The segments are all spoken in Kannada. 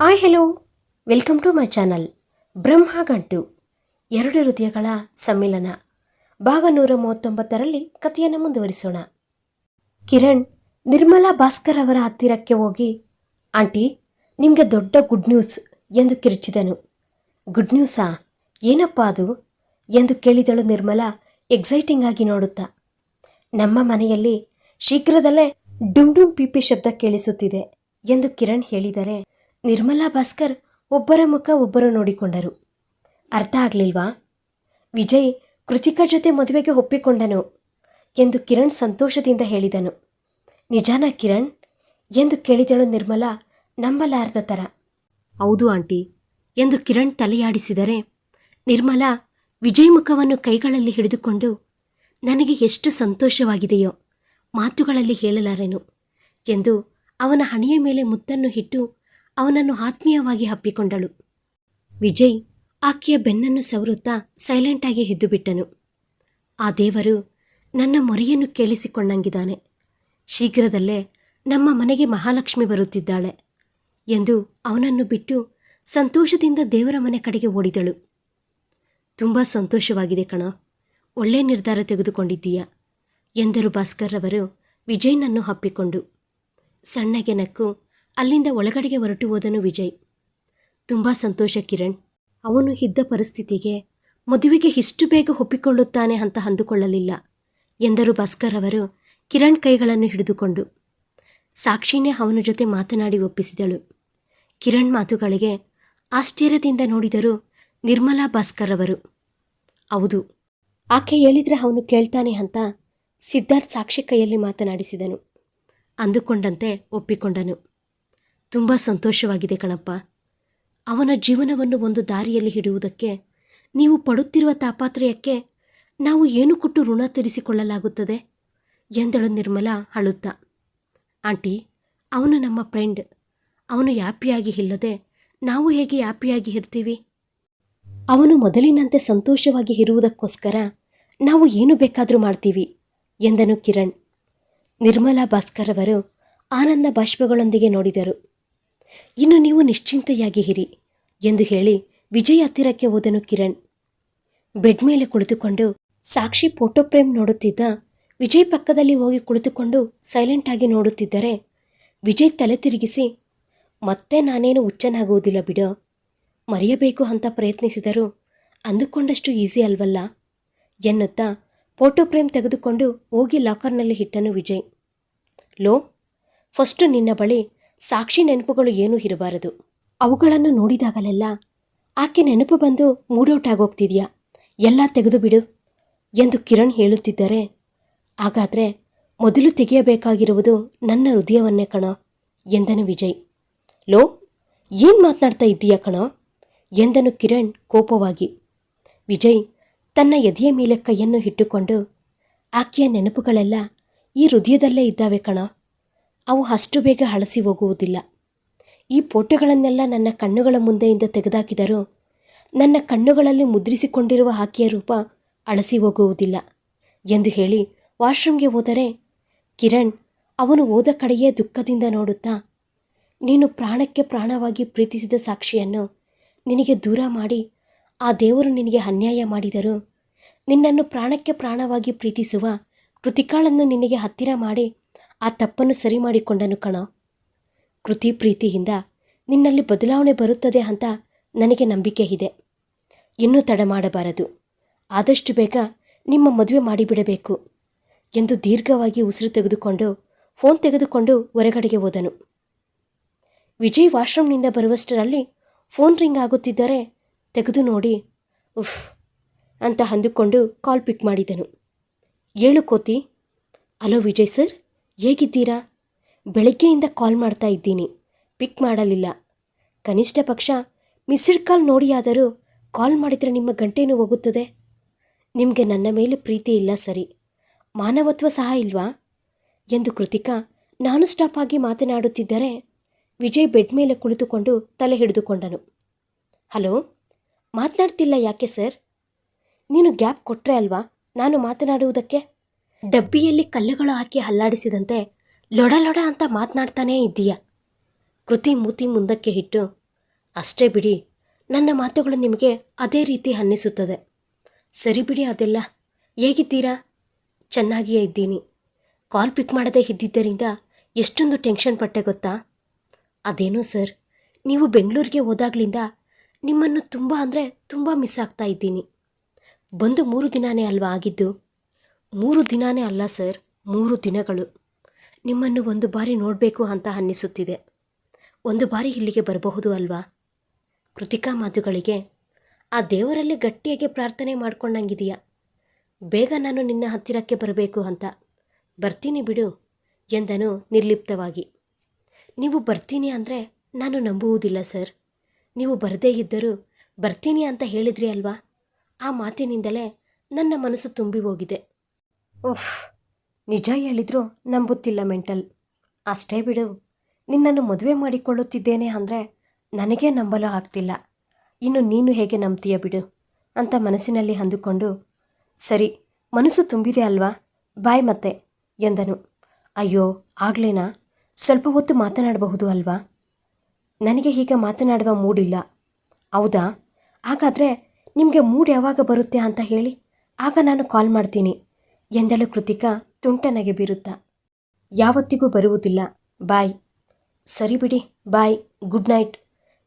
Hi hello welcome to my channel Brahma Gantu. ಎರಡು ಹೃದಯಗಳ ಸಮ್ಮಿಲನ. ಭಾಗ ನೂರ ಮೂವತ್ತೊಂಬತ್ತರಲ್ಲಿ ಕಥೆಯನ್ನು ಮುಂದುವರಿಸೋಣ. ಕಿರಣ್, ನಿರ್ಮಲಾ ಭಾಸ್ಕರ್ ಅವರ ಹತ್ತಿರಕ್ಕೆ ಹೋಗಿ, ಆಂಟಿ, ನಿಮಗೆ ದೊಡ್ಡ ಗುಡ್ ನ್ಯೂಸ್ ಎಂದು ಕಿರುಚಿದನು. ಗುಡ್ ನ್ಯೂಸಾ ಏನಪ್ಪ ಅದು? ಎಂದು ಕೇಳಿದಳು ನಿರ್ಮಲಾ ಎಕ್ಸೈಟಿಂಗ್ ಆಗಿ ನೋಡುತ್ತಾ. ನಮ್ಮ ಮನೆಯಲ್ಲಿ ಶೀಘ್ರದಲ್ಲೇ ಡುಮ್ ಡುಮ್ ಪಿಪಿ ಶಬ್ದ ಕೇಳಿಸುತ್ತಿದೆ ಎಂದು ಕಿರಣ್ ಹೇಳಿದರೆ ನಿರ್ಮಲಾ ಭಾಸ್ಕರ್ ಒಬ್ಬರ ಮುಖ ಒಬ್ಬರು ನೋಡಿಕೊಂಡರು. ಅರ್ಥ ಆಗಲಿಲ್ವಾ? ವಿಜಯ್ ಕೃತಿಕಾ ಜೊತೆ ಮದುವೆಗೆ ಒಪ್ಪಿಕೊಂಡನು ಎಂದು ಕಿರಣ್ ಸಂತೋಷದಿಂದ ಹೇಳಿದನು. ನಿಜಾನ ಕಿರಣ್? ಎಂದು ಕೇಳಿದಳು ನಿರ್ಮಲಾ ನಂಬಲಾರದ ಥರ ಹೌದು ಆಂಟಿ, ಎಂದು ಕಿರಣ್ ತಲೆಯಾಡಿಸಿದರೆ ನಿರ್ಮಲಾ ವಿಜಯ್ ಮುಖವನ್ನು ಕೈಗಳಲ್ಲಿ ಹಿಡಿದುಕೊಂಡು, ನನಗೆ ಎಷ್ಟು ಸಂತೋಷವಾಗಿದೆಯೋ ಮಾತುಗಳಲ್ಲಿ ಹೇಳಲಾರೆನು ಎಂದು ಅವನ ಹಣೆಯ ಮೇಲೆ ಮುತ್ತನ್ನು ಇಟ್ಟು ಅವನನ್ನು ಆತ್ಮೀಯವಾಗಿ ಹಪ್ಪಿಕೊಂಡಳು ವಿಜಯ್ ಆಕೆಯ ಬೆನ್ನನ್ನು ಸವರುತ್ತಾ ಸೈಲೆಂಟಾಗಿ ಎದ್ದುಬಿಟ್ಟನು ಆ ದೇವರು ನನ್ನ ಮೊರೆಯನ್ನು ಕೇಳಿಸಿಕೊಂಡಂಗಿದ್ದಾನೆ. ಶೀಘ್ರದಲ್ಲೇ ನಮ್ಮ ಮನೆಗೆ ಮಹಾಲಕ್ಷ್ಮಿ ಬರುತ್ತಿದ್ದಾಳೆ ಎಂದು ಅವನನ್ನು ಬಿಟ್ಟು ಸಂತೋಷದಿಂದ ದೇವರ ಮನೆ ಕಡೆಗೆ ಓಡಿದಳು. ತುಂಬ ಸಂತೋಷವಾಗಿದೆ ಕಣ, ಒಳ್ಳೆ ನಿರ್ಧಾರ ತೆಗೆದುಕೊಂಡಿದ್ದೀಯ ಎಂದರು ಭಾಸ್ಕರ್ ಅವರು ವಿಜಯ್ನನ್ನು ಹಪ್ಪಿಕೊಂಡು ಸಣ್ಣಗೆ ನಕ್ಕು ಅಲ್ಲಿಂದ ಒಳಗಡೆಗೆ ಹೊರಟು ಹೋದನು ವಿಜಯ್. ತುಂಬ ಸಂತೋಷ ಕಿರಣ್. ಅವನು ಇದ್ದ ಪರಿಸ್ಥಿತಿಗೆ ಮದುವೆಗೆ ಇಷ್ಟು ಬೇಗ ಒಪ್ಪಿಕೊಳ್ಳುತ್ತಾನೆ ಅಂತ ಅಂದುಕೊಳ್ಳಲಿಲ್ಲ. ಎಂದರು ಭಾಸ್ಕರ್ ಅವರು ಕಿರಣ್ ಕೈಗಳನ್ನು ಹಿಡಿದುಕೊಂಡು. ಸಾಕ್ಷಿನೇ ಅವನ ಜೊತೆ ಮಾತನಾಡಿ ಒಪ್ಪಿಸಿದಳು. ಕಿರಣ್ ಮಾತುಗಳಿಗೆ ಆಶ್ಚರ್ಯದಿಂದ ನೋಡಿದರು ನಿರ್ಮಲಾ ಭಾಸ್ಕರ್ ಅವರು. ಹೌದು, ಆಕೆ ಹೇಳಿದ್ರೆ ಅವನು ಕೇಳ್ತಾನೆ ಅಂತ ಸಿದ್ಧಾರ್ಥ್ ಸಾಕ್ಷಿ ಕೈಯಲ್ಲಿ ಮಾತನಾಡಿಸಿದನು. ಅಂದುಕೊಂಡಂತೆ ಒಪ್ಪಿಕೊಂಡನು. ತುಂಬ ಸಂತೋಷವಾಗಿದೆ ಕಣಪ್ಪ. ಅವನ ಜೀವನವನ್ನು ಒಂದು ದಾರಿಯಲ್ಲಿ ಹಿಡಿಯುವುದಕ್ಕೆ, ನೀವು ಪಡುತ್ತಿರುವ ತಾಪಾತ್ರಯಕ್ಕೆ ನಾವು ಏನು ಕೊಟ್ಟು ಋಣ ತೀರಿಸಿಕೊಳ್ಳಲಾಗುತ್ತದೆ? ಎಂದಳು ನಿರ್ಮಲಾ ಅಳುತ್ತಾ. ಆಂಟಿ, ಅವನು ನಮ್ಮ ಫ್ರೆಂಡ್. ಅವನು ಹ್ಯಾಪಿಯಾಗಿ ಇಲ್ಲದೆ ನಾವು ಹೇಗೆ ಹ್ಯಾಪಿಯಾಗಿ ಇರ್ತೀವಿ? ಅವನು ಮೊದಲಿನಂತೆ ಸಂತೋಷವಾಗಿ ಇರುವುದಕ್ಕೋಸ್ಕರ ನಾವು ಏನು ಬೇಕಾದರೂ ಮಾಡ್ತೀವಿ, ಎಂದನು ಕಿರಣ್. ನಿರ್ಮಲಾ ಭಾಸ್ಕರ್ ಅವರು ಆನಂದ ಬಾಷ್ಪಗಳೊಂದಿಗೆ ನೋಡಿದರು. ಇನ್ನು ನೀವು ನಿಶ್ಚಿಂತೆಯಾಗಿ ಹಿರಿ ಎಂದು ಹೇಳಿ ವಿಜಯ್ ಹತ್ತಿರಕ್ಕೆ ಹೋದನು ಕಿರಣ್. ಬೆಡ್ ಮೇಲೆ ಕುಳಿತುಕೊಂಡು ಸಾಕ್ಷಿ ಫೋಟೋ ಫ್ರೇಮ್ ನೋಡುತ್ತಿದ್ದ ವಿಜಯ್ ಪಕ್ಕದಲ್ಲಿ ಹೋಗಿ ಕುಳಿತುಕೊಂಡು ಸೈಲೆಂಟ್ ಆಗಿ ನೋಡುತ್ತಿದ್ದರೆ ವಿಜಯ್ ತಲೆ ತಿರುಗಿಸಿ, ಮತ್ತೆ ನಾನೇನು ಹುಚ್ಚನಾಗುವುದಿಲ್ಲ ಬಿಡೋ. ಮರೆಯಬೇಕು ಅಂತ ಪ್ರಯತ್ನಿಸಿದರೂ ಅಂದುಕೊಂಡಷ್ಟು ಈಸಿ ಅಲ್ವಲ್ಲ? ಎನ್ನುತ್ತಾ ಫೋಟೋ ಫ್ರೇಮ್ ತೆಗೆದುಕೊಂಡು ಹೋಗಿ ಲಾಕರ್ನಲ್ಲಿ ಇಟ್ಟನು ವಿಜಯ್. ಲೋ ಫಸ್ಟು ನಿನ್ನ ಬಳಿ ಸಾಕ್ಷಿ ನೆನಪುಗಳು ಏನೂ ಇರಬಾರದು. ಅವುಗಳನ್ನು ನೋಡಿದಾಗಲೆಲ್ಲ ಆಕೆ ನೆನಪು ಬಂದು ಮೂಡೌಟ್ ಎಲ್ಲ ತೆಗೆದು ಬಿಡು ಎಂದು ಕಿರಣ್ ಹೇಳುತ್ತಿದ್ದರೆ, ಹಾಗಾದರೆ ಮೊದಲು ತೆಗೆಯಬೇಕಾಗಿರುವುದು ನನ್ನ ಹೃದಯವನ್ನೇ ಕಣೋ ಎಂದನು ವಿಜಯ್. ಲೋ, ಏನು ಮಾತನಾಡ್ತಾ ಇದ್ದೀಯ ಕಣೋ ಎಂದನು ಕಿರಣ್ ಕೋಪವಾಗಿ. ವಿಜಯ್ ತನ್ನ ಎದೆಯ ಮೇಲೆ ಕೈಯನ್ನು ಇಟ್ಟುಕೊಂಡು, ಆಕೆಯ ನೆನಪುಗಳೆಲ್ಲ ಈ ಹೃದಯದಲ್ಲೇ ಇದ್ದಾವೆ ಕಣ. ಅವು ಅಷ್ಟು ಬೇಗ ಹಳಸಿ ಹೋಗುವುದಿಲ್ಲ. ಈ ಫೋಟೋಗಳನ್ನೆಲ್ಲ ನನ್ನ ಕಣ್ಣುಗಳ ಮುಂದೆಯಿಂದ ತೆಗೆದಾಕಿದರೂ ನನ್ನ ಕಣ್ಣುಗಳಲ್ಲಿ ಮುದ್ರಿಸಿಕೊಂಡಿರುವ ಆಕೆಯ ರೂಪ ಅಳಸಿ ಹೋಗುವುದಿಲ್ಲ ಎಂದು ಹೇಳಿ ವಾಶ್ರೂಮ್ಗೆ ಹೋದರೆ, ಕಿರಣ್, ಅವನು ಹೋದ ಕಡೆಯೇ ದುಃಖದಿಂದ ನೋಡುತ್ತಾ, ನೀನು ಪ್ರಾಣಕ್ಕೆ ಪ್ರಾಣವಾಗಿ ಪ್ರೀತಿಸಿದ ಸಾಕ್ಷಿಯನ್ನು ನಿನಗೆ ದೂರ ಮಾಡಿ, ಆ ದೇವರು ನಿನಗೆ ಅನ್ಯಾಯ ಮಾಡಿದರು ನಿನ್ನನ್ನು ಪ್ರಾಣಕ್ಕೆ ಪ್ರಾಣವಾಗಿ ಪ್ರೀತಿಸುವ ಕೃತಿಕಾಳನ್ನು ನಿನಗೆ ಹತ್ತಿರ ಮಾಡಿ ಆ ತಪ್ಪನ್ನು ಸರಿ ಮಾಡಿಕೊಂಡನು ಕಣ. ಕೃತಿ ಪ್ರೀತಿಯಿಂದ, ನಿನ್ನಲ್ಲಿ ಬದಲಾವಣೆ ಬರುತ್ತದೆ ಅಂತ ನನಗೆ ನಂಬಿಕೆ ಇದೆ. ಇನ್ನೂ ತಡ ಮಾಡಬಾರದು. ಆದಷ್ಟು ಬೇಗ ನಿಮ್ಮ ಮದುವೆ ಮಾಡಿಬಿಡಬೇಕು ಎಂದು ದೀರ್ಘವಾಗಿ ಉಸಿರು ತೆಗೆದುಕೊಂಡು, ಫೋನ್ ತೆಗೆದುಕೊಂಡು ಹೊರಗಡೆಗೆ ಹೋದನು. ವಿಜಯ್ ವಾಶ್ರೂಮ್ನಿಂದ ಬರುವಷ್ಟರಲ್ಲಿ ಫೋನ್ ರಿಂಗ್ ಆಗುತ್ತಿದ್ದರೆ ತೆಗೆದು ನೋಡಿ, ಉಫ್, ಅಂತ ಅಂದುಕೊಂಡು ಕಾಲ್ ಪಿಕ್ ಮಾಡಿದನು. ಏಳು ಕೋತಿ. ಹಲೋ ವಿಜಯ್ ಸರ್ ಹೇಗಿದ್ದೀರಾ? ಬೆಳಗ್ಗೆಯಿಂದ ಕಾಲ್ ಮಾಡ್ತಾ ಇದ್ದೀನಿ. ಪಿಕ್ ಮಾಡಲಿಲ್ಲ. ಕನಿಷ್ಠ ಪಕ್ಷ, ಮಿಸ್ಡ್ ಕಾಲ್ ನೋಡಿಯಾದರೂ ಕಾಲ್ ಮಾಡಿದರೆ ನಿಮ್ಮ ಗಂಟೇನು ಹೋಗುತ್ತದೆ? ನಿಮಗೆ ನನ್ನ ಮೇಲೆ ಪ್ರೀತಿ ಇಲ್ಲ ಸರಿ. ಮಾನವತ್ವ ಸಹ ಇಲ್ವಾ? ಎಂದು ಕೃತಿಕಾ ನಾನು ಸ್ಟಾಪ್ ಆಗಿ ಮಾತನಾಡುತ್ತಿದ್ದರೆ ವಿಜಯ್ ಬೆಡ್ ಮೇಲೆ ಕುಳಿತುಕೊಂಡು ತಲೆ ಹಿಡಿದುಕೊಂಡನು. ಹಲೋ, ಮಾತನಾಡ್ತಿಲ್ಲ ಯಾಕೆ ಸರ್? ನೀನು ಗ್ಯಾಪ್ ಕೊಟ್ಟರೆ ಅಲ್ವಾ ನಾನು ಮಾತನಾಡುವುದಕ್ಕೆ? ಡಬ್ಬಿಯಲ್ಲಿ ಕಲ್ಲುಗಳು ಹಾಕಿ ಹಲ್ಲಾಡಿಸಿದಂತೆ, ಲೊಡ ಲೊಡ ಅಂತ ಮಾತನಾಡ್ತಾನೇ ಇದ್ದೀಯ? ಕೃತಿ ಮೂತಿ ಮುಂದಕ್ಕೆ ಇಟ್ಟು, ಅಷ್ಟೇ ಬಿಡಿ, ನನ್ನ ಮಾತುಗಳು ನಿಮಗೆ ಅದೇ ರೀತಿ ಅನ್ನಿಸುತ್ತದೆ. ಸರಿ ಬಿಡಿ ಅದೆಲ್ಲ. ಹೇಗಿದ್ದೀರಾ? ಚೆನ್ನಾಗಿಯೇ ಇದ್ದೀನಿ. ಕಾಲ್ ಪಿಕ್ ಮಾಡದೇ ಇದ್ದಿದ್ದರಿಂದ ಎಷ್ಟೊಂದು ಟೆನ್ಷನ್ ಪಟ್ಟೆ ಗೊತ್ತಾ? ಅದೇನೋ ಸರ್, ನೀವು ಬೆಂಗಳೂರಿಗೆ ಹೋದಾಗ್ಲಿಂದ ನಿಮ್ಮನ್ನು ತುಂಬ ಅಂದರೆ ತುಂಬ ಮಿಸ್ ಆಗ್ತಾ ಇದ್ದೀನಿ. ಬಂದು ಮೂರು ದಿನಾನೇ ಅಲ್ವಾ ಆಗಿದ್ದು? ಮೂರು ದಿನಾನೇ ಅಲ್ಲ ಸರ್, ಮೂರು ದಿನಗಳು. ನಿಮ್ಮನ್ನು ಒಂದು ಬಾರಿ ನೋಡಬೇಕು ಅಂತ ಅನ್ನಿಸುತ್ತಿದೆ. ಒಂದು ಬಾರಿ ಇಲ್ಲಿಗೆ ಬರಬಹುದು ಅಲ್ವಾ? ಕೃತಿಕಾ ಮಾತುಗಳಿಗೆ, ಆ ದೇವರಲ್ಲಿ ಗಟ್ಟಿಯಾಗಿ ಪ್ರಾರ್ಥನೆ ಮಾಡ್ಕೊಂಡಂಗಿದೆಯಾ? ಬೇಗ ನಾನು ನಿನ್ನ ಹತ್ತಿರಕ್ಕೆ ಬರಬೇಕು ಅಂತ. ಬರ್ತೀನಿ ಬಿಡು, ಎಂದನು ನಿರ್ಲಿಪ್ತವಾಗಿ. ನೀವು ಬರ್ತೀನಿ ಅಂದರೆ ನಾನು ನಂಬುವುದಿಲ್ಲ ಸರ್. ನೀವು ಬರದೇ ಇದ್ದರೂ ಬರ್ತೀನಿ ಅಂತ ಹೇಳಿದ್ರಿ ಅಲ್ವಾ? ಆ ಮಾತಿನಿಂದಲೇ ನನ್ನ ಮನಸ್ಸು ತುಂಬಿ ಹೋಗಿದೆ. ಉಫ್, ನಿಜ ಹೇಳಿದ್ರು ನಂಬುತ್ತಿಲ್ಲ ಮೆಂಟಲ್. ಅಷ್ಟೇ ಬಿಡು, ನಿನ್ನನ್ನು ಮದುವೆ ಮಾಡಿಕೊಳ್ಳುತ್ತಿದ್ದೇನೆ ಅಂದರೆ ನನಗೆ ನಂಬಲು ಆಗ್ತಿಲ್ಲ. ಇನ್ನು ನೀನು ಹೇಗೆ ನಂಬ್ತೀಯ ಬಿಡು, ಅಂತ ಮನಸ್ಸಿನಲ್ಲಿ ಅಂದುಕೊಂಡು, ಸರಿ, ಮನಸ್ಸು ತುಂಬಿದೆ ಅಲ್ವಾ? ಬಾಯ್ ಮತ್ತೆ, ಎಂದನು. ಅಯ್ಯೋ, ಆಗ್ಲೇನಾ? ಸ್ವಲ್ಪ ಹೊತ್ತು ಮಾತನಾಡಬಹುದು ಅಲ್ವಾ? ನನಗೆ ಹೀಗೆ ಮಾತನಾಡುವ ಮೂಡಿಲ್ಲ. ಹೌದಾ? ಹಾಗಾದರೆ ನಿಮಗೆ ಮೂಡ್ ಯಾವಾಗ ಬರುತ್ತೆ ಅಂತ ಹೇಳಿ, ಆಗ ನಾನು ಕಾಲ್ ಮಾಡ್ತೀನಿ. ಎಂದಳು ಕೃತಿಕಾ ತುಂಟನಗೆ ಬೀರುತ್ತಾ. ಯಾವತ್ತಿಗೂ ಬರುವುದಿಲ್ಲ. ಬಾಯ್. ಸರಿ ಬಿಡಿ, ಬಾಯ್, ಗುಡ್ ನೈಟ್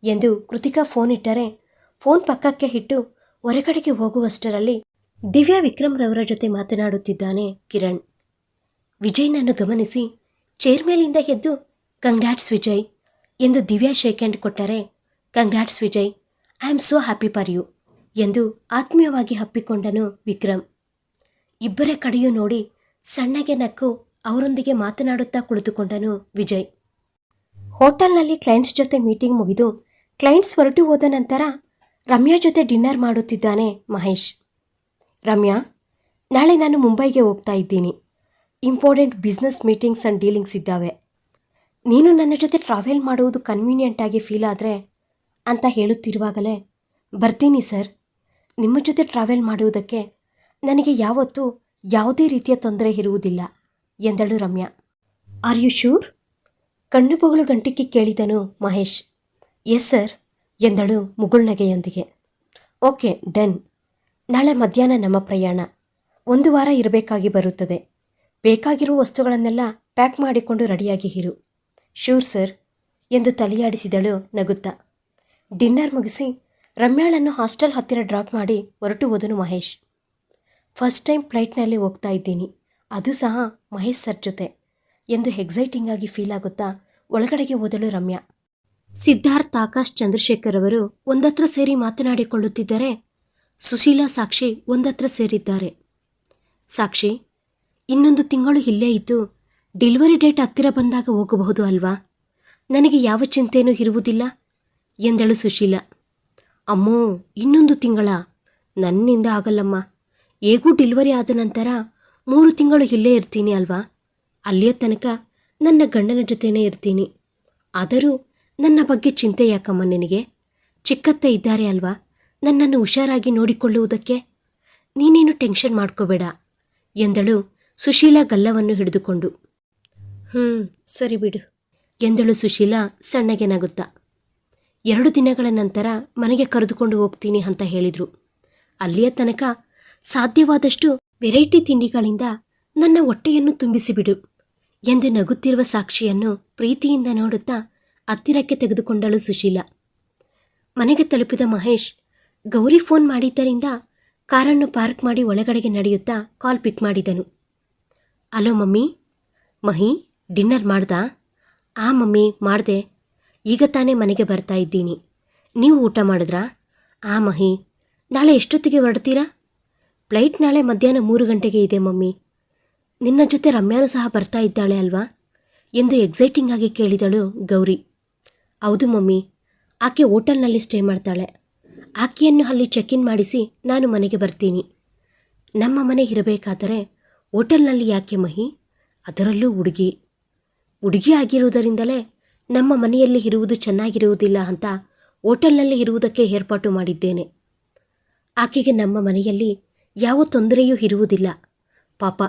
ಎಂದು ಕೃತಿಕಾ ಫೋನ್ ಇಟ್ಟರೆ ಫೋನ್ ಪಕ್ಕಕ್ಕೆ ಇಟ್ಟು ಹೊರಗಡೆಗೆ ಹೋಗುವಷ್ಟರಲ್ಲಿ ದಿವ್ಯಾ ವಿಕ್ರಮ್ರವರ ಜೊತೆ ಮಾತನಾಡುತ್ತಿದ್ದಾನೆ ಕಿರಣ್. ವಿಜಯ್ನನ್ನು ಗಮನಿಸಿ ಚೇರ್ ಮೇಲಿಂದ ಎದ್ದು, ಕಂಗ್ರಾಟ್ಸ್ ವಿಜಯ್ ಎಂದು ದಿವ್ಯಾ ಶೇಕ್ ಹ್ಯಾಂಡ್ ಕೊಟ್ಟರೆ, congrats Vijay I am so happy for you ಎಂದು ಆತ್ಮೀಯವಾಗಿ ಹಪ್ಪಿಕೊಂಡನು ವಿಕ್ರಮ್. ಇಬ್ಬರ ಕಡೆಯೂ ನೋಡಿ ಸಣ್ಣಗೆ ನಕ್ಕು ಅವರೊಂದಿಗೆ ಮಾತನಾಡುತ್ತಾ ಕುಳಿತುಕೊಂಡನು ವಿಜಯ್. ಹೋಟೆಲ್ನಲ್ಲಿ ಕ್ಲೈಂಟ್ಸ್ ಜೊತೆ ಮೀಟಿಂಗ್ ಮುಗಿದು ಕ್ಲೈಂಟ್ಸ್ ಹೊರಟು ಹೋದ ನಂತರ ರಮ್ಯಾ ಜೊತೆ ಡಿನ್ನರ್ ಮಾಡುತ್ತಿದ್ದಾನೆ ಮಹೇಶ್. ರಮ್ಯಾ, ನಾಳೆ ನಾನು ಮುಂಬೈಗೆ ಹೋಗ್ತಾ ಇದ್ದೀನಿ. Important business meetings and dealings ಇದ್ದಾವೆ. ನೀನು ನನ್ನ ಜೊತೆ ಟ್ರಾವೆಲ್ ಮಾಡುವುದು ಕನ್ವೀನಿಯೆಂಟ್ ಆಗಿ ಫೀಲ್ ಆದರೆ ಅಂತ ಹೇಳುತ್ತಿರುವಾಗಲೇ, ಬರ್ತೀನಿ ಸರ್. ನಿಮ್ಮ ಜೊತೆ ಟ್ರಾವೆಲ್ ಮಾಡುವುದಕ್ಕೆ ನನಗೆ ಯಾವತ್ತೂ ಯಾವುದೇ ರೀತಿಯ ತೊಂದರೆ ಇರುವುದಿಲ್ಲ, ಎಂದಳು ರಮ್ಯಾ. ಆರ್ ಯು ಶೂರ್ ಕಣ್ಣು ಬೊಗಳು ಗಂಟಿಕ್ಕಿ ಕೇಳಿದನು ಮಹೇಶ್. ಎಸ್ ಸರ್ ಎಂದಳು ಮುಗುಳ್ನಗೆಯೊಂದಿಗೆ ಓಕೆ ಡನ್ ನಾಳೆ ಮಧ್ಯಾಹ್ನ ನಮ್ಮ ಪ್ರಯಾಣ. ಒಂದು ವಾರ ಇರಬೇಕಾಗಿ ಬರುತ್ತದೆ. ಬೇಕಾಗಿರುವ ವಸ್ತುಗಳನ್ನೆಲ್ಲ ಪ್ಯಾಕ್ ಮಾಡಿಕೊಂಡು ರೆಡಿಯಾಗಿ ಇರು. ಶೂರ್ ಸರ್ ಎಂದು ತಲೆಯಾಡಿಸಿದಳು ನಗುತ್ತಾ. ಡಿನ್ನರ್ ಮುಗಿಸಿ ರಮ್ಯಾಳನ್ನು ಹಾಸ್ಟೆಲ್ ಹತ್ತಿರ ಡ್ರಾಪ್ ಮಾಡಿ ಹೊರಟು ಹೋದನು ಮಹೇಶ್. ಫಸ್ಟ್ ಟೈಮ್ ಫ್ಲೈಟ್ನಲ್ಲಿ ಹೋಗ್ತಾ ಇದ್ದೀನಿ. ಅದು ಸಹ ಮಹೇಶ್ ಸರ್ ಜೊತೆ. ಎಂದು ಎಕ್ಸೈಟಿಂಗ್ ಆಗಿ ಫೀಲ್ ಆಗುತ್ತಾ ಒಳಗಡೆಗೆ ಓದಲು ರಮ್ಯಾ. ಸಿದ್ಧಾರ್ಥ್ ಆಕಾಶ್ ಚಂದ್ರಶೇಖರ್ ಅವರು ಒಂದತ್ರ ಸೇರಿ ಮಾತನಾಡಿಕೊಳ್ಳುತ್ತಿದ್ದರೆ ಸುಶೀಲಾ, ಸಾಕ್ಷಿ ಒಂದತ್ರ ಸೇರಿದ್ದಾರೆ. ಸಾಕ್ಷಿ, ಇನ್ನೊಂದು ತಿಂಗಳು ಇಲ್ಲೇ ಇದ್ದು ಡೆಲಿವರಿ ಡೇಟ್ ಹತ್ತಿರ ಬಂದಾಗ ಹೋಗಬಹುದು ಅಲ್ವಾ? ನನಗೆ ಯಾವ ಚಿಂತೆಯೂ ಇರುವುದಿಲ್ಲ, ಎಂದಳು ಸುಶೀಲಾ. ಅಮ್ಮೋ, ಇನ್ನೊಂದು ತಿಂಗಳ. ನನ್ನಿಂದ ಆಗಲ್ಲಮ್ಮ. ಹೇಗೂ ಡೆಲಿವರಿ ಆದ ನಂತರ ಮೂರು ತಿಂಗಳು ಇಲ್ಲೇ ಇರ್ತೀನಿ ಅಲ್ವಾ? ಅಲ್ಲಿಯ ತನಕ ನನ್ನ ಗಂಡನ ಜೊತೆನೇ ಇರ್ತೀನಿ. ಆದರೂ ನನ್ನ ಬಗ್ಗೆ ಚಿಂತೆ ಯಾಕಮ್ಮ ನಿನಗೆ? ಚಿಕ್ಕತ್ತೆ ಇದ್ದಾರೆ ಅಲ್ವಾ? ನನ್ನನ್ನು ಹುಷಾರಾಗಿ ನೋಡಿಕೊಳ್ಳುವುದಕ್ಕೆ ನೀನೇನು ಟೆನ್ಷನ್ ಮಾಡ್ಕೋಬೇಡ ಎಂದಳು ಸುಶೀಲಾ ಗಲ್ಲವನ್ನು ಹಿಡಿದುಕೊಂಡು. ಹ್ಞೂ ಸರಿ ಬಿಡು ಎಂದಳು ಸುಶೀಲಾ ಸಣ್ಣಗೆ ನಗುತ್ತಾ. ಎರಡು ದಿನಗಳ ನಂತರ ಮನೆಗೆ ಕರೆದುಕೊಂಡು ಹೋಗ್ತೀನಿ ಅಂತ ಹೇಳಿದರು. ಅಲ್ಲಿಯ ತನಕ ಸಾಧ್ಯವಾದಷ್ಟು ವೆರೈಟಿ ತಿಂಡಿಗಳಿಂದ ನನ್ನ ಹೊಟ್ಟೆಯನ್ನು ತುಂಬಿಸಿಬಿಡು ಎಂದು ನಗುತ್ತಿರುವ ಸಾಕ್ಷಿಯನ್ನು ಪ್ರೀತಿಯಿಂದ ನೋಡುತ್ತಾ ಹತ್ತಿರಕ್ಕೆ ತೆಗೆದುಕೊಂಡಳು ಸುಶೀಲ. ಮನೆಗೆ ತಲುಪಿದ ಮಹೇಶ್ ಗೌರಿ ಫೋನ್ ಮಾಡಿದ್ದರಿಂದ ಕಾರನ್ನು ಪಾರ್ಕ್ ಮಾಡಿ ಒಳಗಡೆಗೆ ನಡೆಯುತ್ತಾ ಕಾಲ್ ಪಿಕ್ ಮಾಡಿದನು. ಅಲೋ ಮಮ್ಮಿ, ಮಹಿ, ಡಿನ್ನರ್ ಮಾಡ್ದಾ? ಆ ಮಮ್ಮಿ, ಮಾಡಿದೆ. ಈಗ ತಾನೇ ಮನೆಗೆ ಬರ್ತಾ ಇದ್ದೀನಿ. ನೀವು ಊಟ ಮಾಡಿದ್ರಾ? ಆ ಮಹಿ, ನಾಳೆ ಎಷ್ಟೊತ್ತಿಗೆ ಹೊರಡ್ತೀರಾ? ಫ್ಲೈಟ್ ನಾಳೆ ಮಧ್ಯಾಹ್ನ ಮೂರು ಗಂಟೆಗೆ ಇದೆ, ಮಮ್ಮಿ. ನಿನ್ನ ಜೊತೆ ರಮ್ಯಾನು ಸಹ ಬರ್ತಾ ಇದ್ದಾಳೆ ಅಲ್ವಾ? ಎಂದು ಎಕ್ಸೈಟಿಂಗ್ ಆಗಿ ಕೇಳಿದಳು ಗೌರಿ. ಹೌದು, ಮಮ್ಮಿ. ಆಕೆ ಹೋಟೆಲ್ನಲ್ಲಿ ಸ್ಟೇ ಮಾಡ್ತಾಳೆ. ಆಕೆಯನ್ನು ಅಲ್ಲಿ ಚೆಕ್ ಇನ್ ಮಾಡಿಸಿ ನಾನು ಮನೆಗೆ ಬರ್ತೀನಿ. ನಮ್ಮ ಮನೆ ಇರಬೇಕಾದರೆ ಹೋಟೆಲ್ನಲ್ಲಿ ಯಾಕೆ, ಮಹಿ? ಅದರಲ್ಲೂ ಹುಡುಗಿ. ಹುಡುಗಿ ಆಗಿರುವುದರಿಂದಲೇ ನಮ್ಮ ಮನೆಯಲ್ಲಿ ಇರುವುದು ಚೆನ್ನಾಗಿರುವುದಿಲ್ಲ ಅಂತ ಹೋಟೆಲ್ನಲ್ಲಿ ಇರುವುದಕ್ಕೆ ಏರ್ಪಾಟು ಮಾಡಿದ್ದೇನೆ. ಆಕೆಗೆ ನಮ್ಮ ಮನೆಯಲ್ಲಿ ಯಾವ ತೊಂದರೆಯೂ ಇರುವುದಿಲ್ಲ. ಪಾಪ,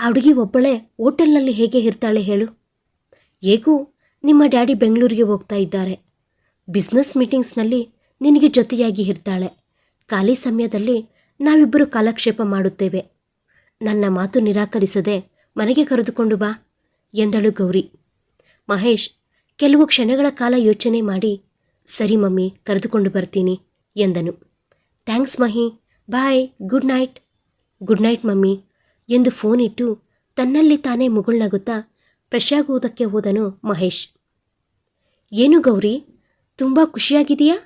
ಆ ಹುಡುಗಿ ಒಬ್ಬಳೇ ಹೋಟೆಲ್ನಲ್ಲಿ ಹೇಗೆ ಇರ್ತಾಳೆ ಹೇಳು. ಹೇಗೂ, ನಿಮ್ಮ ಡ್ಯಾಡಿ ಬೆಂಗಳೂರಿಗೆ ಹೋಗ್ತಾ ಇದ್ದಾರೆ. ಬಿಸ್ನೆಸ್ ಮೀಟಿಂಗ್ಸ್ನಲ್ಲಿ ನಿನಗೆ ಜೊತೆಯಾಗಿ ಇರ್ತಾಳೆ. ಖಾಲಿ ಸಮಯದಲ್ಲಿ ನಾವಿಬ್ಬರು ಕಾಲಕ್ಷೇಪ ಮಾಡುತ್ತೇವೆ. ನನ್ನ ಮಾತು ನಿರಾಕರಿಸದೆ ಮನೆಗೆ ಕರೆದುಕೊಂಡು ಬಾ, ಎಂದಳು ಗೌರಿ. ಮಹೇಶ್, ಕೆಲವು ಕ್ಷಣಗಳ ಕಾಲ ಯೋಚನೆ ಮಾಡಿ, ಸರಿ ಮಮ್ಮಿ, ಕರೆದುಕೊಂಡು ಬರ್ತೀನಿ, ಎಂದನು. Thanks Mahi. Bye, good night. Good night, mummy ಎಂದು ಫೋನ್ ಇಟ್ಟು ತನ್ನಲ್ಲಿ ತಾನೇ ಮುಗುಳ್ನಗುತ್ತಾ ಪ್ರಶಾಗುವುದಕ್ಕೆ ಹೋದನು ಮಹೇಶ್. ಏನು ಗೌರಿ, ತುಂಬ ಖುಷಿಯಾಗಿದೆಯಾ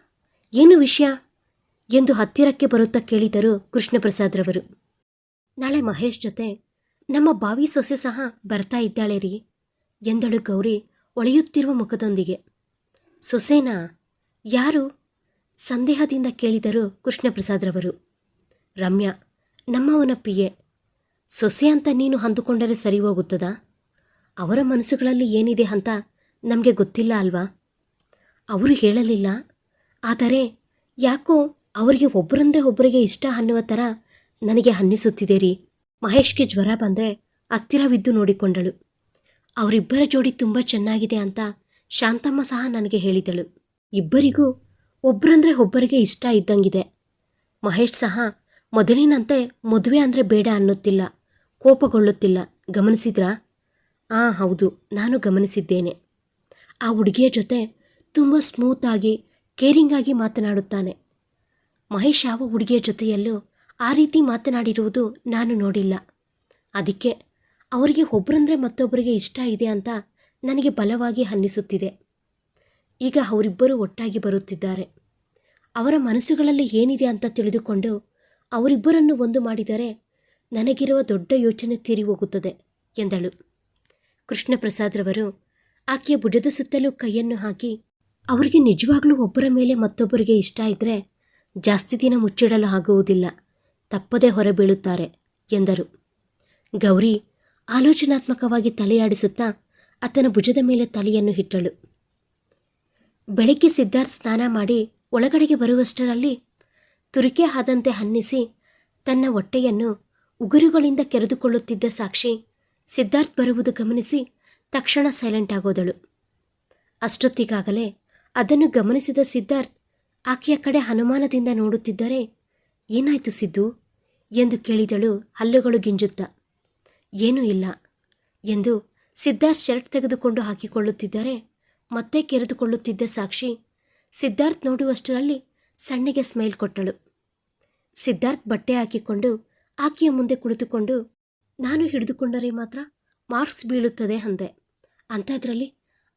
ಏನು ವಿಷಯ? ಎಂದು ಹತ್ತಿರಕ್ಕೆ ಬರುತ್ತಾ ಕೇಳಿದರು ಕೃಷ್ಣಪ್ರಸಾದ್ರವರು. ನಾಳೆ ಮಹೇಶ್ ಜೊತೆ ನಮ್ಮ ಬಾವಿ ಸೊಸೆ ಸಹ ಬರ್ತಾ ಇದ್ದಾಳೆ ರೀ ಎಂದಳು ಗೌರಿ ಒಳೆಯುತ್ತಿರುವ ಮುಖದೊಂದಿಗೆ. ಸೊಸೆನಾ? ಯಾರು? ಸಂದೇಹದಿಂದ ಕೇಳಿದರು ಕೃಷ್ಣಪ್ರಸಾದ್ರವರು. ರಮ್ಯಾ, ನಮ್ಮವನ ಪಿಯೆ ಸೊಸೆ ಅಂತ ನೀನು ಅಂದುಕೊಂಡರೆ ಸರಿ ಹೋಗುತ್ತದಾ? ಅವರ ಮನಸ್ಸುಗಳಲ್ಲಿ ಏನಿದೆ ಅಂತ ನಮಗೆ ಗೊತ್ತಿಲ್ಲ ಅಲ್ವಾ? ಅವರು ಹೇಳಲಿಲ್ಲ. ಆದರೆ ಯಾಕೋ ಅವರಿಗೆ ಒಬ್ಬರಂದ್ರೆ ಒಬ್ಬರಿಗೆ ಇಷ್ಟ ಅನ್ನುವ ಥರ ನನಗೆ ಅನ್ನಿಸುತ್ತಿದೆ ರೀ. ಮಹೇಶ್ಗೆ ಜ್ವರ ಬಂದರೆ ಹತ್ತಿರವಿದ್ದು ನೋಡಿಕೊಂಡಳು. ಅವರಿಬ್ಬರ ಜೋಡಿ ತುಂಬ ಚೆನ್ನಾಗಿದೆ ಅಂತ ಶಾಂತಮ್ಮ ಸಹ ನನಗೆ ಹೇಳಿದಳು. ಇಬ್ಬರಿಗೂ ಒಬ್ಬರಂದ್ರೆ ಒಬ್ಬರಿಗೆ ಇಷ್ಟ ಇದ್ದಂಗಿದೆ. ಮಹೇಶ್ ಸಹ ಮೊದಲಿನಂತೆ ಮದುವೆ ಅಂದರೆ ಬೇಡ ಅನ್ನುತ್ತಿಲ್ಲ, ಕೋಪಗೊಳ್ಳುತ್ತಿಲ್ಲ. ಗಮನಿಸಿದ್ರಾ? ಆ, ಹೌದು, ನಾನು ಗಮನಿಸಿದ್ದೇನೆ. ಆ ಹುಡುಗಿಯ ಜೊತೆ ತುಂಬ ಸ್ಮೂತಾಗಿ ಕೇರಿಂಗ್ ಆಗಿ ಮಾತನಾಡುತ್ತಾನೆ. ಮಹೇಶ್ ಯಾವ ಹುಡುಗಿಯ ಜೊತೆಯಲ್ಲೂ ಆ ರೀತಿ ಮಾತನಾಡಿರುವುದು ನಾನು ನೋಡಿಲ್ಲ. ಅದಕ್ಕೆ ಅವರಿಗೆ ಒಬ್ಬರಂದ್ರೆ ಮತ್ತೊಬ್ಬರಿಗೆ ಇಷ್ಟ ಇದೆ ಅಂತ ನನಗೆ ಬಲವಾಗಿ ಅನ್ನಿಸುತ್ತಿದೆ. ಈಗ ಅವರಿಬ್ಬರು ಒಟ್ಟಾಗಿ ಬರುತ್ತಿದ್ದಾರೆ. ಅವರ ಮನಸ್ಸುಗಳಲ್ಲಿ ಏನಿದೆ ಅಂತ ತಿಳಿದುಕೊಂಡು ಅವರಿಬ್ಬರನ್ನು ಒಂದು ಮಾಡಿದರೆ ನನಗಿರುವ ದೊಡ್ಡ ಯೋಚನೆ ತೀರಿ ಹೋಗುತ್ತದೆ ಎಂದಳು. ಕೃಷ್ಣಪ್ರಸಾದ್ರವರು ಆಕೆಯ ಭುಜದ ಸುತ್ತಲೂ ಕೈಯನ್ನು ಹಾಕಿ, ಅವರಿಗೆ ನಿಜವಾಗ್ಲೂ ಒಬ್ಬರ ಮೇಲೆ ಮತ್ತೊಬ್ಬರಿಗೆ ಇಷ್ಟ ಇದ್ದರೆ ಜಾಸ್ತಿ ದಿನ ಮುಚ್ಚಿಡಲು ಆಗುವುದಿಲ್ಲ, ತಪ್ಪದೇ ಹೊರಬೀಳುತ್ತಾರೆ ಎಂದರು. ಗೌರಿ ಆಲೋಚನಾತ್ಮಕವಾಗಿ ತಲೆಯಾಡಿಸುತ್ತಾ ಆತನ ಭುಜದ ಮೇಲೆ ತಲೆಯನ್ನು ಇಟ್ಟಳು ಬೆಳಗ್ಗೆ ಸಿದ್ಧಾರ್ಥ್ ಸ್ನಾನ ಮಾಡಿ ಒಳಗಡೆಗೆ ಬರುವಷ್ಟರಲ್ಲಿ ತುರಿಕೆ ಆದಂತೆ ಹನ್ನಿಸಿ ತನ್ನ ಹೊಟ್ಟೆಯನ್ನು ಉಗುರುಗಳಿಂದ ಕೆರೆದುಕೊಳ್ಳುತ್ತಿದ್ದ ಸಾಕ್ಷಿ ಸಿದ್ಧಾರ್ಥ್ ಬರುವುದು ಗಮನಿಸಿ ತಕ್ಷಣ ಸೈಲೆಂಟ್ ಆಗೋದಳು. ಅಷ್ಟೊತ್ತಿಗಾಗಲೇ ಅದನ್ನು ಗಮನಿಸಿದ ಸಿದ್ಧಾರ್ಥ್, ಆಕೆಯ ಕಡೆ ಅನುಮಾನದಿಂದ ನೋಡುತ್ತಿದ್ದರೆ ಏನಾಯ್ತು ಸಿದ್ದು? ಎಂದು ಕೇಳಿದಳು ಹಲ್ಲುಗಳು ಗಿಂಜುತ್ತಾ. ಏನೂ ಇಲ್ಲ ಎಂದು ಸಿದ್ಧಾರ್ಥ್ ಶರ್ಟ್ ತೆಗೆದುಕೊಂಡು ಹಾಕಿಕೊಳ್ಳುತ್ತಿದ್ದರೆ ಮತ್ತೆ ಕೆರೆದುಕೊಳ್ಳುತ್ತಿದ್ದ ಸಾಕ್ಷಿ ಸಿದ್ಧಾರ್ಥ್ ನೋಡುವಷ್ಟರಲ್ಲಿ ಸಣ್ಣಗೆ ಸ್ಮೈಲ್ ಕೊಟ್ಟಳು. ಸಿದ್ಧಾರ್ಥ್ ಬಟ್ಟೆ ಹಾಕಿಕೊಂಡು ಆಕೆಯ ಮುಂದೆ ಕುಳಿತುಕೊಂಡು, ನಾನು ಹಿಡಿದುಕೊಂಡರೆ ಮಾತ್ರ ಮಾರ್ಕ್ಸ್ ಬೀಳುತ್ತದೆ ಅಂದೆ. ಅಂಥದ್ರಲ್ಲಿ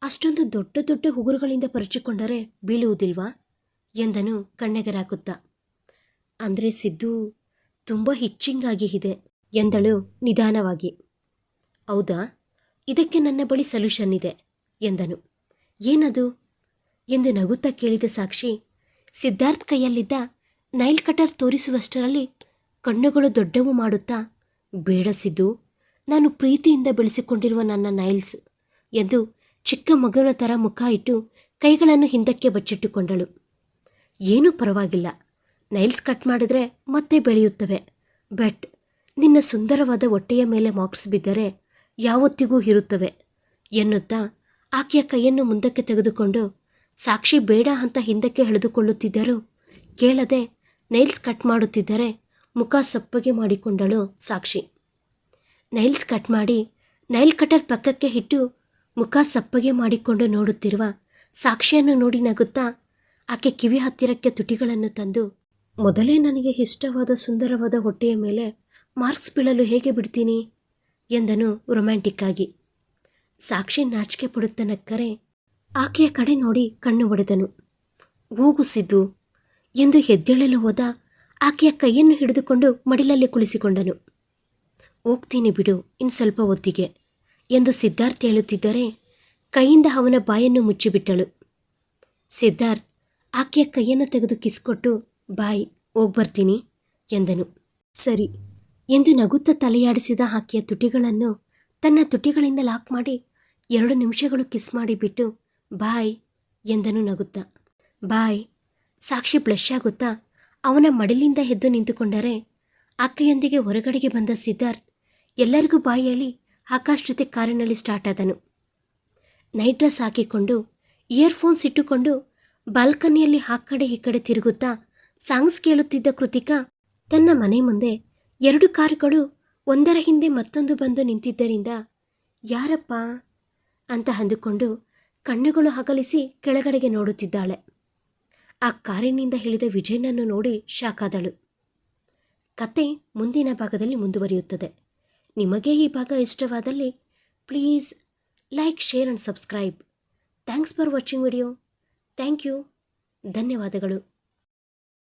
ಅಷ್ಟೊಂದು ದೊಡ್ಡ ದೊಡ್ಡ ಉಗುರುಗಳಿಂದ ಪರಿಚಿಕೊಂಡರೆ ಬೀಳುವುದಿಲ್ವಾ? ಎಂದನು ಕಣ್ಣೆಗರಾಕುತ್ತಾ ಅಂದರೆ ಸಿದ್ದು, ತುಂಬ ಹಿಚ್ಚಿಂಗ್ ಆಗಿ ಇದೆ, ಎಂದಳು ನಿಧಾನವಾಗಿ. ಹೌದಾ? ಇದಕ್ಕೆ ನನ್ನ ಬಳಿ ಸೊಲ್ಯೂಷನ್ ಇದೆ, ಎಂದನು. ಏನದು? ಎಂದು ನಗುತ್ತಾ ಕೇಳಿದ ಸಾಕ್ಷಿ ಸಿದ್ಧಾರ್ಥ್ ಕೈಯಲ್ಲಿದ್ದ ನೈಲ್ ಕಟರ್ ತೋರಿಸುವಷ್ಟರಲ್ಲಿ ಕಣ್ಣುಗಳು ದೊಡ್ಡವು ಮಾಡುತ್ತಾ, ಬೇಡ ಸಿದ್ದು, ನಾನು ಪ್ರೀತಿಯಿಂದ ಬೆಳೆಸಿಕೊಂಡಿರುವ ನನ್ನ ನೈಲ್ಸ್ ಎಂದು ಚಿಕ್ಕ ಮಗುವಿನ ಥರ ಮುಖ ಇಟ್ಟು ಕೈಗಳನ್ನು ಹಿಂದಕ್ಕೆ ಬಚ್ಚಿಟ್ಟುಕೊಂಡಳು. ಏನೂ ಪರವಾಗಿಲ್ಲ. ನೈಲ್ಸ್ ಕಟ್ ಮಾಡಿದ್ರೆ ಮತ್ತೆ ಬೆಳೆಯುತ್ತವೆ. ಬಟ್, ನಿನ್ನ ಸುಂದರವಾದ ಹೊಟ್ಟೆಯ ಮೇಲೆ ಮಾರ್ಕ್ಸ್ ಬಿದ್ದರೆ ಯಾವತ್ತಿಗೂ ಇರುತ್ತವೆ ಎನ್ನುತ್ತಾ ಆಕೆಯ ಕೈಯನ್ನು ಮುಂದಕ್ಕೆ ತೆಗೆದುಕೊಂಡು ಸಾಕ್ಷಿ ಬೇಡ ಅಂತ ಹಿಂದಕ್ಕೆ ಎಳೆದುಕೊಳ್ಳುತ್ತಿದ್ದರು ಕೇಳದೆ ನೈಲ್ಸ್ ಕಟ್ ಮಾಡುತ್ತಿದ್ದರೆ ಮುಖ ಸಪ್ಪಗೆ ಮಾಡಿಕೊಂಡಳು ಸಾಕ್ಷಿ. ನೈಲ್ಸ್ ಕಟ್ ಮಾಡಿ ನೈಲ್ ಕಟರ್ ಪಕ್ಕಕ್ಕೆ ಇಟ್ಟು ಮುಖ ಸಪ್ಪಗೆ ಮಾಡಿಕೊಂಡು ನೋಡುತ್ತಿರುವ ಸಾಕ್ಷಿಯನ್ನು ನೋಡಿ ನಗುತ್ತಾ ಆಕೆ ಕಿವಿ ಹತ್ತಿರಕ್ಕೆ ತುಟಿಗಳನ್ನು ತಂದು, ಮೊದಲೇ ನನಗೆ ಇಷ್ಟವಾದ ಸುಂದರವಾದ ಹೊಟ್ಟೆಯ ಮೇಲೆ ಮಾರ್ಕ್ಸ್ ಬೀಳಲು ಹೇಗೆ ಬಿಡ್ತೀನಿ? ಎಂದನು ರೊಮ್ಯಾಂಟಿಕ್ಕಾಗಿ. ಸಾಕ್ಷಿ ನಾಚಿಕೆ ಪಡುತ್ತ ನಕ್ಕರೆ ಆಕೆಯ ಕಡೆ ನೋಡಿ ಕಣ್ಣು ಒಡೆದನು. ಹೋಗು ಸಿದ್ದು ಎಂದು ಎದ್ದೇಳಲು ಹೋದ ಆಕೆಯ ಕೈಯನ್ನು ಹಿಡಿದುಕೊಂಡು ಮಡಿಲಲ್ಲಿ ಕುಳಿಸಿಕೊಂಡನು. ಹೋಗ್ತೀನಿ ಬಿಡು, ಇನ್ನು ಸ್ವಲ್ಪ ಹೊತ್ತಿಗೆ ಎಂದು ಸಿದ್ಧಾರ್ಥ್ ಹೇಳುತ್ತಿದ್ದರೆ ಕೈಯಿಂದ ಅವನ ಬಾಯನ್ನು ಮುಚ್ಚಿಬಿಟ್ಟಳು. ಸಿದ್ಧಾರ್ಥ್, ಆಕೆಯ ಕೈಯನ್ನು ತೆಗೆದು ಕಿಸ್ಕೊಟ್ಟು ಬಾಯ್ ಹೋಗ್ಬರ್ತೀನಿ ಎಂದನು. ಸರಿ ಎಂದು ನಗುತ್ತ ತಲೆಯಾಡಿಸಿದ ಆಕೆಯ ತುಟಿಗಳನ್ನು ತನ್ನ ತುಟಿಗಳಿಂದ ಲಾಕ್ ಮಾಡಿ ಎರಡು ನಿಮಿಷಗಳು ಕಿಸ್ ಮಾಡಿಬಿಟ್ಟು ಬಾಯ್ ಎಂದನು ನಗುತ್ತಾ. ಬಾಯ್, ಸಾಕ್ಷಿ ಬ್ಲಶ್ ಆಗುತ್ತಾ? ಅವನ ಮಡಿಲಿಂದ ಎದ್ದು ನಿಂತುಕೊಂಡರೆ ಅಕ್ಕೆಯೊಂದಿಗೆ ಹೊರಗಡೆಗೆ ಬಂದ ಸಿದ್ಧಾರ್ಥ್ ಎಲ್ಲರಿಗೂ ಬಾಯಿ ಹೇಳಿ ಆಕಾಶ್ ಜೊತೆ ಕಾರಿನಲ್ಲಿ ಸ್ಟಾರ್ಟ್ ಆದನು. ನೈಟ್ ಡ್ರೆಸ್ ಹಾಕಿಕೊಂಡು ಇಯರ್ಫೋನ್ಸ್ ಇಟ್ಟುಕೊಂಡು ಬಾಲ್ಕನಿಯಲ್ಲಿ ಆ ಕಡೆ ಈ ಕಡೆ ತಿರುಗುತ್ತಾ ಸಾಂಗ್ಸ್ ಕೇಳುತ್ತಿದ್ದ ಕೃತಿಕಾ ತನ್ನ ಮನೆ ಮುಂದೆ ಎರಡು ಕಾರುಗಳು ಒಂದರ ಹಿಂದೆ ಮತ್ತೊಂದು ಬಂದು ನಿಂತಿದ್ದರಿಂದ, ಯಾರಪ್ಪ? ಅಂತ ಅಂದುಕೊಂಡು ಕಣ್ಣುಗಳು ಹಗಲಿಸಿ ಕೆಳಗಡೆಗೆ ನೋಡುತ್ತಿದ್ದಾಳೆ. ಆ ಕಾರಿನಿಂದ ಇಳಿದ ವಿಜಯನನ್ನು ನೋಡಿ ಶಾಕಾದಳು. ಕತೆ ಮುಂದಿನ ಭಾಗದಲ್ಲಿ ಮುಂದುವರಿಯುತ್ತದೆ. ನಿಮಗೆ ಈ ಭಾಗ ಇಷ್ಟವಾದಲ್ಲಿ please like, share and subscribe. Thanks for watching video. Thank you. ಧನ್ಯವಾದಗಳು.